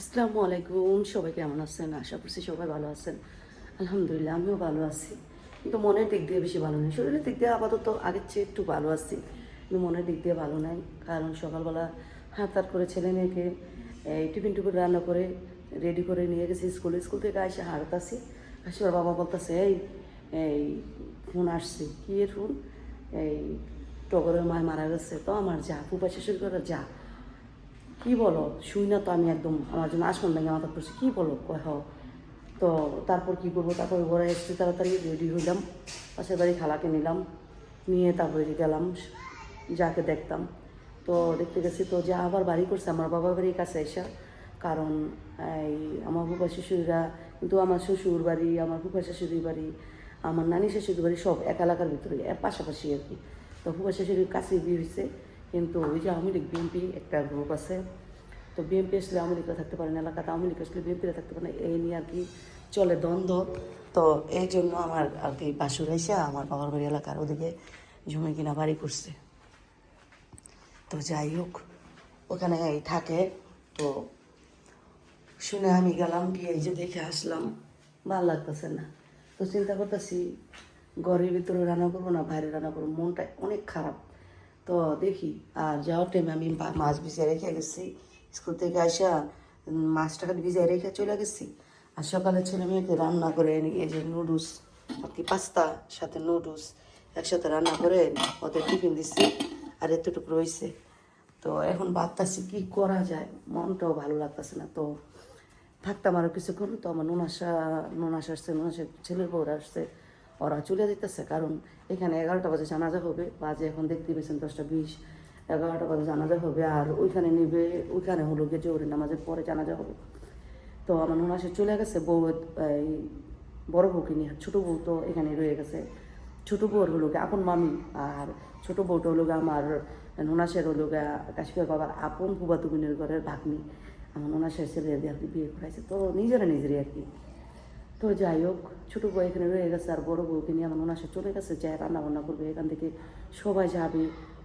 আসসালামু আলাইকুম। সবাই কেমন আছেন? আশা করছি সবাই ভালো আছেন। আলহামদুলিল্লাহ, আমিও ভালো আছি। কিন্তু মনের দিক দিয়ে বেশি ভালো নেই। শরীরের দিক দিয়ে আপাতত আগের চেয়ে একটু ভালো আছি। কিন্তু মনের দিক দিয়ে ভালো নাই। কারণ সকালবেলা হাত হাত করে ছেলে মেয়েকে এই টিফিন টিফিন রান্না করে রেডি করে নিয়ে গেছি স্কুলে। স্কুল থেকে এসে হারতাছি আসি ওর বাবা বলতেছে, এই এই, ফোন আসছে। কি এর ফোন? এই, টগরের মায় মারা গেছে। তো আমার যা ফুপা শেষের করে যা। কি বলো? শুই না তো আমি একদম, আমার জন্য আসন লাগে মাথা পড়ছে কী বলো? কয় হও। তো তারপর কি করব? তারপর ঘরে এসে তাড়াতাড়ি রেডি হইলাম, পাশের বাড়ি খালাকে নিলাম, নিয়ে তারপরে গেলাম, যাকে দেখতাম। তো দেখতে গেছি তো যা আবার বাড়ি করছে, আমার বাবার বাড়ির কাছে এসা কারণ এই আমার ফুপা শ্বশুররা কিন্তু আমার শ্বশুর বাড়ি, আমার ফুপা শাশুড়ির বাড়ি, আমার নানি শাশুড়ির বাড়ি সব এক এলাকার ভিতরে পাশাপাশি আর কি। তো ফুপা শাশুড়ির কাছে বিয়ে হয়েছে কিন্তু ওই যে আওয়ামী লীগ বিএনপি একটা গ্রুপ আছে। তো বিএনপি আসলে আওয়ামী লীগরা থাকতে পারে না, এলাকাতে আওয়ামী লীগ আসলে বিএনপিরা থাকতে পারে না। এই নিয়ে আর কি চলে দ্বন্দ্ব। তো এই জন্য আমার আর কি বাসুর এসে আমার বাবার বাড়ি এলাকার ওদিকে জমি কিনা বাড়ি করছে তো যাই হোক, ওখানে থাকে। তো শুনে আমি গেলাম, গিয়ে এই যে দেখে আসলাম, ভালো লাগতেছে না। তো চিন্তা করতেছি, ঘরের ভিতরে রান্না করব না, বাইরে রান্না করব, মনটা অনেক খারাপ। তো দেখি, আর যাওয়ার টাইমে আমি মাছ ভিজিয়ে রেখে গেছি। স্কুল থেকে আসা মাছটাকে ভিজিয়ে রেখে চলে গেছি। আর সকালে ছেলে মেয়েকে রান্না করে এই যে নুডলস, আর কি পাস্তা, সাথে নুডলস, একসাথে রান্না করে ওদের টিফিন দিচ্ছি আর এতটুকু রয়েছে তো এখন ভাবতেছি, কি করা যায়? মনটাও ভালো লাগতেছে না। তো থাকতাম আরও কিছুক্ষণ। তো আমার নুনাশা নুনাশ আসছে নুনাশের ছেলের বউরা আসছে। ওরা চলে যেতেছে কারণ এখানে এগারোটা বাজে জানাজা হবে, বাজে এখন দেখতে পেয়েছেন দশটা বিশ, এগারোটা বাজে জানাজা হবে, আর ওইখানে নিবে, ওইখানে হলো গিয়ে জোরে নামাজের পরে জানাজা হবে। তো আমার নুনাশে চলে গেছে, বউ, এই বড় বউকে নিয়ে, ছোটো বউ তো এখানে রয়ে গেছে। ছোটো বউর হলো গিয়ে আপন মামি, আর ছোটো বউটা হলো গিয়ে আমার নুনাশের হলো গিয়ে কাশ্মীর বাবার আপন ফুবাতু বোনের ঘরের ভাগ্নি। আমার নুনাশের ছেলে কি বিয়ে করাইছে, তো নিজেরা নিজেরই আর কি। তো যাই হোক ছোটো বউ এখানে রয়ে গেছে আর বড় বউকে নিয়ে আমার ওনাসে চলে গেছে যাই রান্না বান্না করবে, এখান থেকে সবাই যাবে।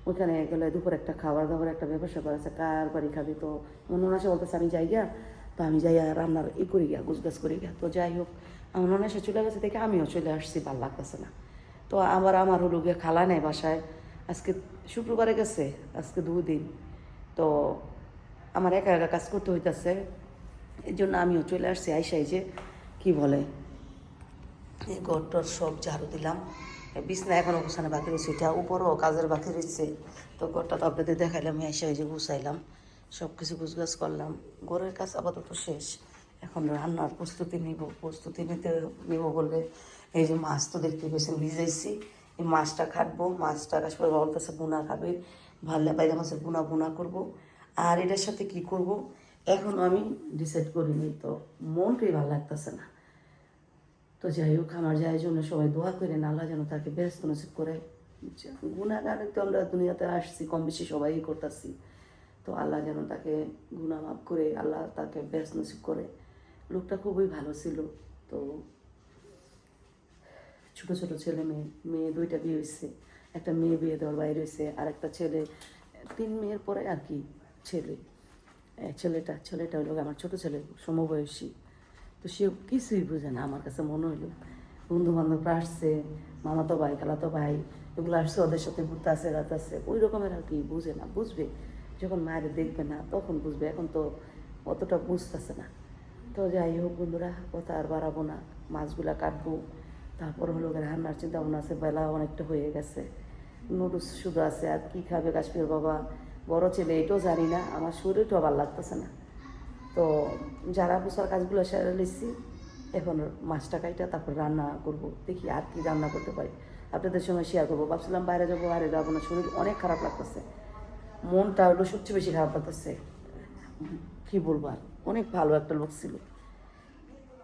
ওইখানে গেলে দুপুর একটা খাবার দাবার, একটা ব্যবসা করা আছে, কার বাড়ি খাবে তো? আমার ওনাসে বলতেছে, আমি যাই গিয়া। তো আমি যাই রান্নার ই করি গিয়া গুজগাছ করি গিয়া। তো যাই হোক আমার ওনাসে চলে গেছে দেখে আমিও চলে আসছি, ভালো লাগতেছে না। তো আবার আমার হলো গিয়ে খালা নেই বাসায়। আজকে শুক্রবারে গেছে, আজকে দুদিন তো আমার একা একা কাজ করতে হইতেছে এই জন্য আমিও চলে আসছি আইসাই যে কি বলে? এই ঘরটর সব ঝাড়ু দিলাম। বিছনা এখনও গুছানো বাকি রয়েছে, এটা উপরও কাজের বাকি রয়েছে। তো ঘরটা তো আপনাদের দেখাইলাম এসে যে গুছাইলাম সব কিছু গুছগাছ করলাম। ঘরের কাজ আপাতত শেষ। এখন রান্নার প্রস্তুতি নিব, প্রস্তুতি নিতে নিব বললে এই যে মাছ তো দেখতে পেয়েছেন, ভিজাইছি। এই মাছটা কাটবো মাছটা কাশপার বলতেছে বুনা খাবে ভালো বাইরে মাছের বুনা বুনা করব। আর এটার সাথে কি করব? এখনও আমি ডিসাইড করিনি, তো মনটাই ভালো লাগতেছে না। তো যাই হোক, আমার যাই জন্য সবাই দোয়া করেন, আল্লাহ যেন তাকে ব্যস্ত নসিব করে। গুণাগার তো আমরা দুনিয়াতে আসছি কম বেশি সবাই করতেছি। তো আল্লাহ যেন তাকে গুণা মাফ করে, আল্লাহ তাকে ব্যস্ত নসিব করে। লোকটা খুবই ভালো ছিল। তো ছোট ছোট ছেলে মেয়ে মেয়ে দুইটা বিয়ে হয়েছে একটা মেয়ে বিয়ে দেওয়ার বাইরে হয়েছে আর একটা ছেলে, তিন মেয়ের পরে আর কি ছেলে। ছেলেটা ছেলেটা হলো আমার ছোট ছেলে, সমবয়সী। তো সে কিছুই বুঝে না, আমার কাছে মনে হলো বন্ধু বান্ধবরা আসছে, মামাতো ভাই খালা তো ভাই, এগুলো আসছে, ওদের সাথে ঘুরতে আসে, রাত আসছে ওই রকমের আর কি বুঝে না, বুঝবে। যখন মায়ের দেখবে না, তখন বুঝবে, এখন তো অতটা বুঝতেছে না। তো যাই হোক বন্ধুরা, কথা আর বাড়াবো না, মাছগুলা কাটবো। তারপর হলো রান্নার চিন্তা ভাবনা আছে, বেলা অনেকটা হয়ে গেছে। নুডলস শুধু আছে, আর কি খাবে কাশ্মীর বাবা? বড় ছেলে, এটাও জানি না, আমার শরীরটাও ভালো লাগতেছে না। তো যারা বসার কাজগুলো সেরে নিচ্ছি এখন মাছটা কাইটা তারপর রান্না করব। দেখি আর কি রান্না করতে পারি। আপনাদের সঙ্গে শেয়ার করব। ভাবছিলাম বাইরে যাব বাইরে যাব না। শরীর অনেক খারাপ লাগতেছে। মনটা হলো সবচেয়ে বেশি খারাপ লাগতেছে। কী বলব আর? অনেক ভালো একটা লোক ছিল।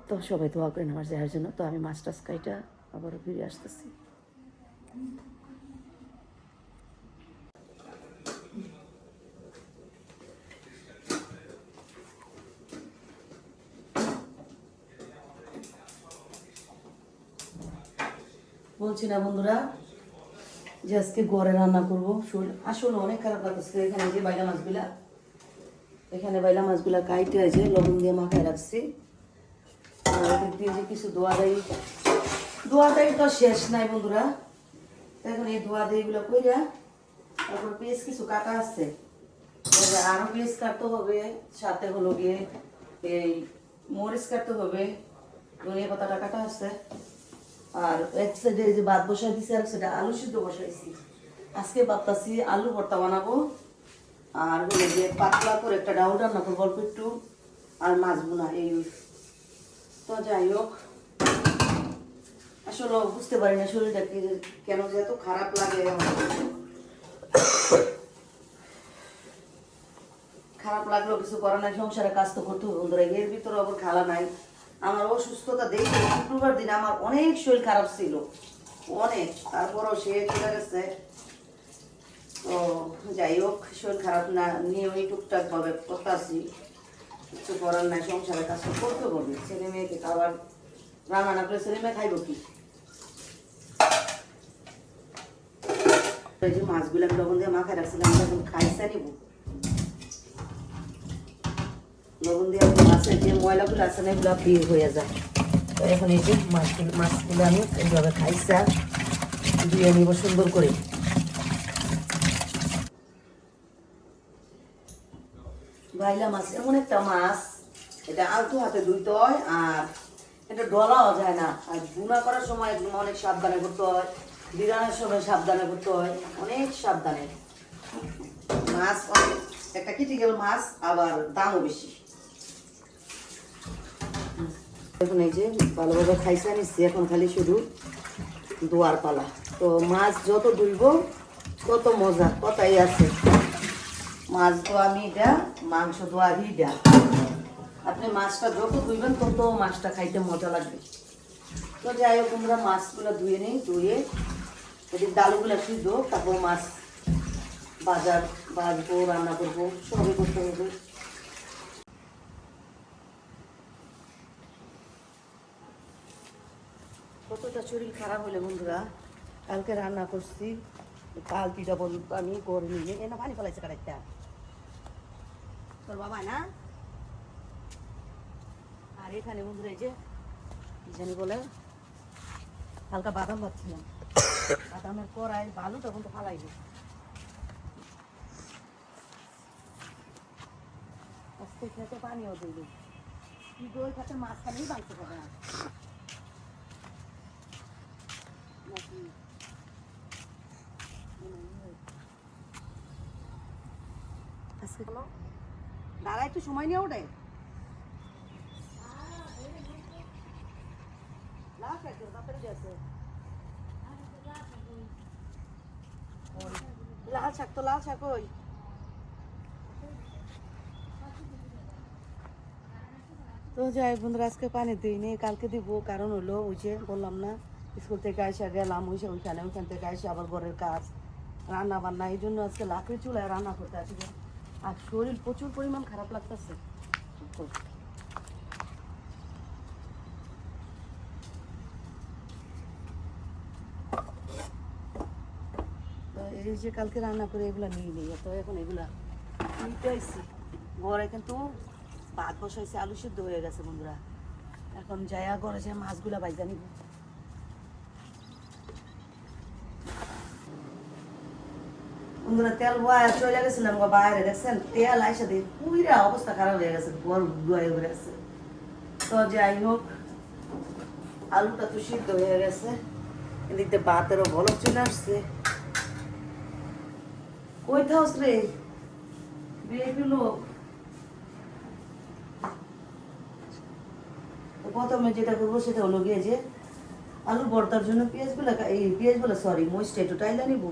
তো সবাই দোয়া করেন আমার যাওয়ার জন্য। তো আমি মাছ টাছ কাইটা আবারও ফিরে আসতেছি। বলছি না বন্ধুরা, যে আজকে ঘরে রান্না করব। আসলে অনেক খারাপ লাগতেছে এখানে যে বাইলা মাছগুলা। এখানে বাইলা মাছগুলা কাইটে আছে, লবণ দিয়ে মাখায় রাখছি। আর দিয়ে যে কিছু দোয়া দেয় দোয়া দেয় তো শেষ নাই বন্ধুরা। এখন এই দোয়া দেয়গুলো কইরা তারপর পেঁয়াজ কিছু কাটা আছে। এবারে আরও পেঁয়াজ কাটতে হবে, সাথে হলো গিয়ে এই মরিচ কাটতে হবে। ধনিয়া পাতাটা কাটা আছে। আর এক সাইডে যে ভাত বসাই দিছি আর সেটা আলু সিদ্ধ বসাইছি আজকে ভাবতাছি আলু ভর্তা বানাবো। আর হলো যে পাতলা করে একটা ডাউল রান্না করব অল্প একটু। আর মাছ বোনা, এই তো যাই হোক। আসলে বুঝতে পারি না শরীরটা কি কেন যে এত খারাপ লাগে। খারাপ লাগল কিছু করার নাই, সংসারে কাজ তো করতে হবে বন্ধুরা। এর ভিতরে আবার খালা নাই। আমার অসুস্থতা দেখে শুক্রবার দিন আমার অনেক শরীর খারাপ ছিল। অনেক। তারপরও সে চলে গেছে। তো যাই হোক, শরীর খারাপ না নিয়ে ওই টুকটাক ভাবে করতেছি কিছু করার নাই, সংসারের কাজ করতে হবে। ছেলে মেয়েকে খাবার রান্না না করে ছেলে মেয়ে খাইব কি? যে মাছগুলো আমি লবণ দিয়ে মাখায় রাখছিলাম এখন খাইছে নিব। লবণ মাছের যে ময়লাগুলো আছে না, এগুলো বের হয়ে যায়। তো এখন এই যে মাছগুলো মাছগুলো আমি এইভাবে নিব সুন্দর করে। বাইলা মাছ, এমন একটা মাছ, এটা আলতু হাতে ধুইতে হয় আর এটা ডলাও যায় না। আর বুনা করার সময় একদম অনেক সাবধানে করতে হয়, বিরানোর সময় সাবধানে করতে হয়, অনেক সাবধানে। মাছ অনেক একটা ক্রিটিক্যাল মাছ, আবার দামও বেশি। এখন এই যে ভালোভাবে খাইছে নিচ্ছি এখন খালি শুধু দোয়ার পালা। তো মাছ যত ধুইব তত মজা কথাই আছে। মাছ ধোয়া মিডা মাংস ধোয়া হিডা আপনি মাছটা যত ধুইবেন তত মাছটা খাইতে মজা লাগবে। তো যাই হোক আমরা মাছগুলো ধুয়ে নিই, ধুয়ে এদিকে ডালগুলো সিদ্ধ তারপর মাছ বাজার বাজবো রান্না করব, সবই করতে হবে। কতটা শরীর খারাপ হলে বন্ধুরা? কালকে রান্না করছি। কালকিটা বল আমি করে নিয়ে এনে পানি ফেলাইছে কারেক্টটা তোর বাবা না? আর এখানে বন্ধুরা এই যে, কি জানি বলে, হালকা বাদাম ভাবছিলাম বাদামের কড়াই ভালো তখন তো ফালাইবে আজকে খেতে পানিও দিল কি দই খাতে মাছ খালি বাঁচতে পারে না নাকি হলো দাঁড়া একটু সময় নিয়ে ওঠে? লাল শাক তো, লাল শাক ওই। তো যাই বন্ধুরা, আজকে পানি দিইনি কালকে দিব, কারণ হলো ওই যে বললাম না, স্কুল থেকে আসা গেলাম ওই ওইখানে, ওইখান থেকে আসে আবার ঘরের কাজ রান্না বান্না এই জন্য আজকে লাকড়ি চুলায় রান্না করতে আসি আর শরীর প্রচুর পরিমাণ খারাপ লাগতেছে। এই যে কালকে রান্না করে এগুলো নিয়ে নিই, তো এখন এগুলা নিতে আইসি ঘরে কিন্তু ভাত বসাইছে, আলু সিদ্ধ হয়ে গেছে বন্ধুরা। এখন যাইয়া ঘরে যে মাছগুলা বাইজা নিব। তেল বয়া চলে বাইরে, দেখছেন? তেল আইসা দিয়ে অবস্থা খারাপ হয়ে গেছে তো যাই হোক, আলুটা তো সিদ্ধ হয়ে গেছে। এদিক দিয়ে চলে আসছে। কই থাকস রে? লোক। প্রথমে যেটা করব সেটা হলো গিয়ে যে আলু ভর্তার জন্য পেঁয়াজগুলো কা- এই পেঁয়াজগুলো সরি মরিচটা একটু টাইলা নিব।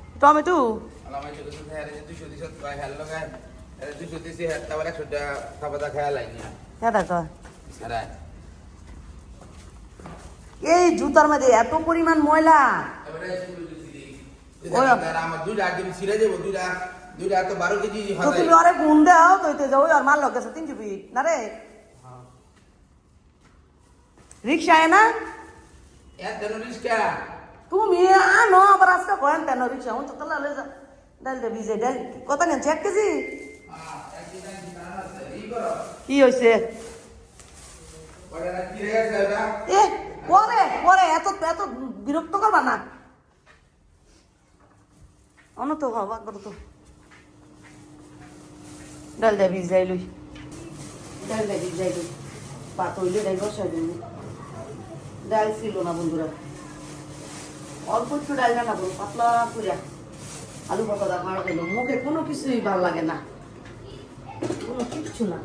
টমেটো হ্যাঁ এই জুতার মধ্যে এত পরিমাণ ময়লা। তুমি গুণ দাও তো এতে যাও আর মাল না রে? রিক্সা না? তুমি আনো, আবার আজকে করেন কেন রিক্সা হুন তো তাহলে লয়ে যা ডাল দে, ভিজে ডাল কত নেন এক কেজি কি হয়েছে এ, পরে পরে, এত এত বিরক্ত করবা না। অন্য তো হবা করো তো। ডাল দে, ভিজাই লই। ডাল দে, ভিজাই লই। পাত হইলে ডাল বসাই দিন ডাল ছিল না বন্ধুরা। অল্প একটু ডাল রান্না করো পাতলা করে আলু পাতা ভাড় দিল মুখে কোনো কিছুই ভালো লাগে না। কোনো কিচ্ছু না।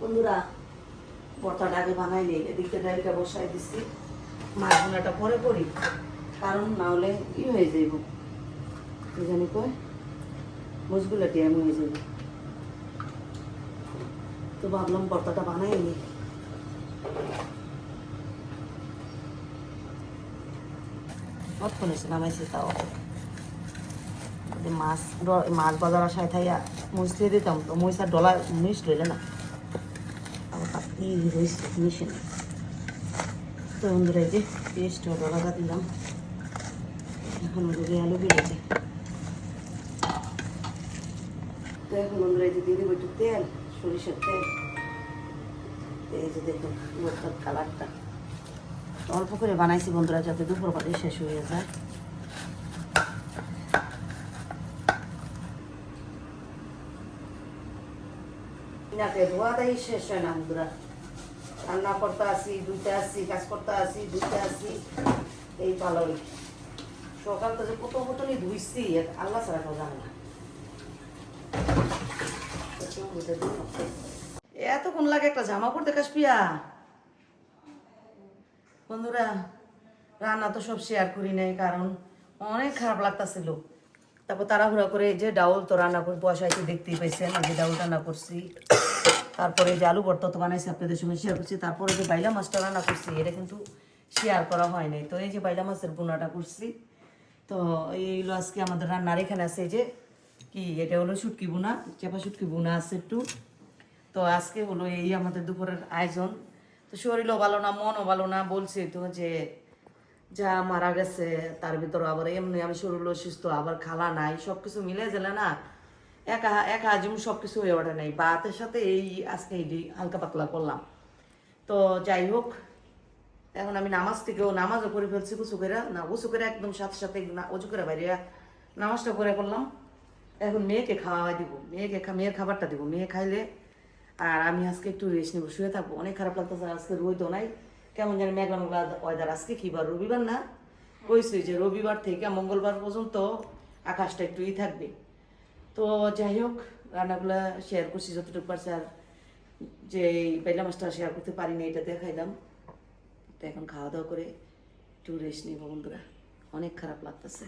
বন্ধুরা পরতাটা আগে বানাই নেই, এদিকটা ডালটা বসাই দিছি। মাছ বোনাটা পরে করি, কারণ না হলে ই হয়ে যাইব। কি জানি কয়? মুজগুলো ট্যাম হয়ে যাবে তো ভাবলাম পরতাটা বানাই নি। মাছ ড- মাছ বাজার আসায় থাইয়া মুছ দিয়ে দিতাম তো, মুছ আর ডলার মুছ লইলে না। আবার পাতি রয়েছে মিশে তো বন্ধুরা, এই যে পেস্ট ডলাটা দিলাম। এখন এখন তেল। সরিষার তেল এই যে দেখুন কালারটা। অল্প করে বানাইছি বন্ধুরা, যাতে দুপুর বাড়ি শেষ হয়ে যায়। ধোয়াটাই শেষ হয় না রান্না করতে আসি কাজ করতে আসি এই সকাল তো যে কত বোতলই ধুইছি আল্লাহ ছাড়া কেউ জানে না। এতক্ষণ লাগে একটা জামা পড়তে কাশপিয়া বন্ধুরা, রান্না তো সব শেয়ার করি নাই, কারণ অনেক খারাপ লাগতাছিল। তারপর তাড়াহুড়া করে যে ডাউল তো রান্না করে বসাইছি দেখতেই পাইছেন যে ডাউল রান্না করছি। তারপরে যে আলু ভর্তা তো বানাইছি, আপনাদের সঙ্গে শেয়ার করছি। তারপরে যে বাইলা মাছটা রান্না করছি, এটা কিন্তু শেয়ার করা হয় নাই। তো এই যে বাইলা মাছের বোনাটা করছি। তো এইগুলো আজকে আমাদের রান্নার, এখানে আছে যে কি, এটা হলো শুটকি বোনা চেপা শুটকি বোনা আছে একটু। তো আজকে হলো এই আমাদের দুপুরের আয়োজন। তো শরীরও ভালো না, মনও ভালো না, বলছে তো যে যা মারা গেছে, তার ভিতর আবার এমনি আমি শরীর অসুস্থ, আবার খালা নাই সব কিছু মিলে গেলে না একা একা আজম সব কিছু হয়ে ওঠে নাই। বাতের সাথে এই আজকে এই হালকা পাতলা করলাম। তো যাই হোক, এখন আমি নামাজ থেকেও নামাজও করে ফেলছি, উঁচু করে, না, উঁচু করে একদম সাথে সাথে উঁচু করে বাইরে নামাজটা করে করলাম এখন মেয়েকে খাওয়া দিব, মেয়েকে মেয়ের খাবারটা দিব, মেয়ে খাইলে আর আমি আজকে একটু রেস্ট নেব, শুয়ে থাকব। অনেক খারাপ লাগতেছে, আজকে রোদ নাই। কেমন জানি মেঘলা মেঘলা ওয়েদার আজকে কি বার? রবিবার না? কইছি যে রবিবার থেকে মঙ্গলবার পর্যন্ত আকাশটা একটু ই থাকবে। তো যাই হোক, রান্নাগুলা শেয়ার করছি যতটুকু পারছি আর যে পেলা মাছটা শেয়ার করতে পারিনি, এটা দেখাইলাম। তো এখন খাওয়া দাওয়া করে একটু রেস্ট নিব বন্ধুরা। অনেক খারাপ লাগতেছে।